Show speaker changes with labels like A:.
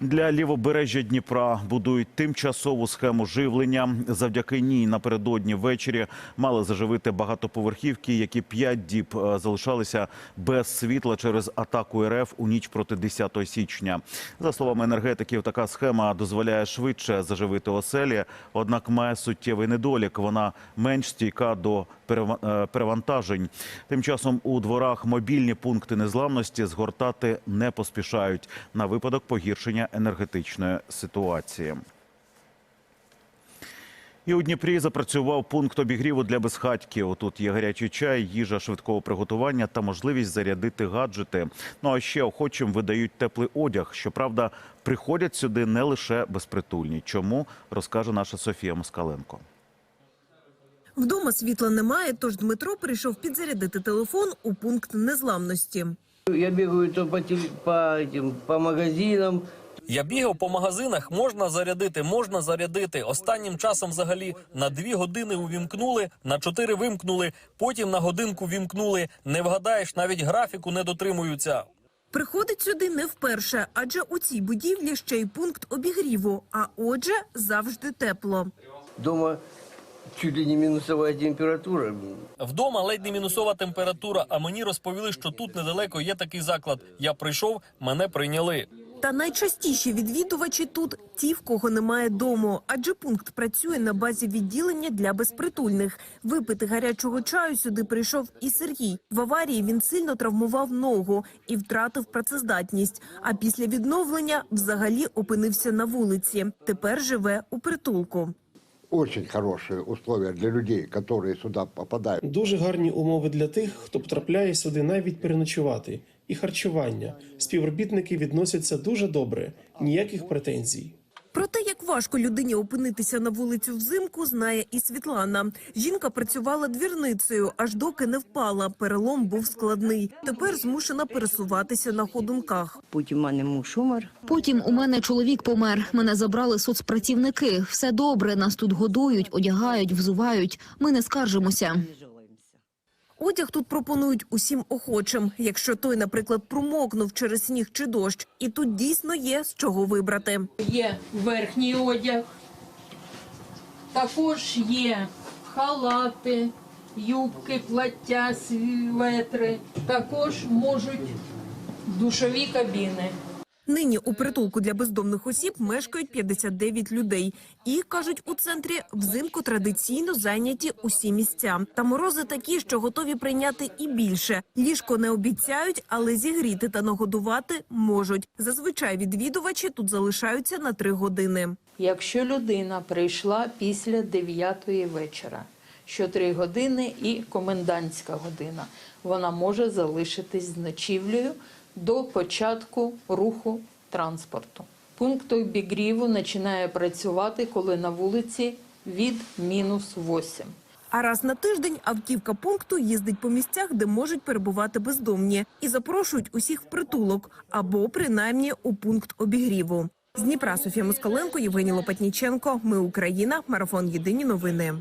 A: Для лівобережжя Дніпра будують тимчасову схему живлення. Завдяки ній напередодні ввечері мали заживити багатоповерхівки, які п'ять діб е, залишалися без світла через атаку РФ у ніч проти 10 січня. За словами енергетиків, така схема дозволяє швидше заживити оселі, однак має суттєвий недолік. Вона менш стійка до е, перевантажень. Тим часом у дворах мобільні пункти незламності згортати не поспішають на випадок погіршення енергетичної ситуації. І у Дніпрі запрацював пункт обігріву для безхатьків. Тут є гарячий чай, їжа швидкого приготування та можливість зарядити гаджети. Ну а ще охочим видають теплий одяг. Щоправда, приходять сюди не лише безпритульні. Чому розкаже наша Софія Москаленко.
B: Вдома світла немає, тож Дмитро прийшов підзарядити телефон у пункт незламності.
C: Я бегаю то по, по, по магазинам,
D: Я бігав по магазинах, можна зарядити, можна зарядити. Останнім часом взагалі на дві години увімкнули, на чотири вимкнули, потім на годинку вімкнули. Не вгадаєш, навіть графіку не дотримуються.
B: Приходить сюди не вперше, адже у цій будівлі ще й пункт обігріву. А отже, завжди тепло.
C: дома чуть ли не минусовая температура.
D: Вдома ледь не мінусова температура. А мені розповіли, що тут недалеко є такий заклад. Я прийшов, мене прийняли.
B: Та найчастіші відвідувачі тут ті, в кого немає дому, адже пункт працює на базі відділення для безпритульних. Випити гарячого чаю сюди прийшов і Сергій. В аварії він сильно травмував ногу і втратив працездатність. А після відновлення взагалі опинився на вулиці. Тепер живе у притулку.
E: Очень хорошие условия для людей, которые сюда попадают.
F: Дуже гарні умови для тих, хто потрапляє сюди навіть переночувати, і харчування. Співробітники відносяться дуже добре, ніяких претензій.
B: Проте як важко людині опинитися на вулицю взимку, знає і Світлана. Жінка працювала двірницею, аж доки не впала. Перелом був складний. Тепер змушена пересуватися на ходунках.
G: Потім у мене муж умер.
H: Потім у мене чоловік помер. Мене забрали соцпрацівники. Все добре. Нас тут годують, одягають, взувають. Ми не скаржимося.
B: Одяг тут пропонують усім охочим. Якщо той, наприклад, промокнув через сніг чи дощ, і тут дійсно є з чого вибрати.
I: Є верхній одяг, також є халати, юбки, плаття, светри, також можуть душові кабіни.
B: Нині у притулку для бездомних осіб мешкають 59 людей. І, кажуть, у центрі взимку традиційно зайняті усі місця. Та морози такі, що готові прийняти і більше. Ліжко не обіцяють, але зігріти та нагодувати можуть. Зазвичай відвідувачі тут залишаються на три години.
I: Якщо людина прийшла після 9 вечора, що 3 години і комендантська година, вона може залишитись з ночівлею до початку руху транспорту. Пункт обігріву починає працювати, коли на вулиці від мінус 8.
B: А раз на тиждень автівка пункту їздить по місцях, де можуть перебувати бездомні, і запрошують усіх в притулок або принаймні у пункт обігріву. З Дніпра Софія Москаленко, Євгеній Лопатніченко. Ми Україна. Марафон Єдині новини.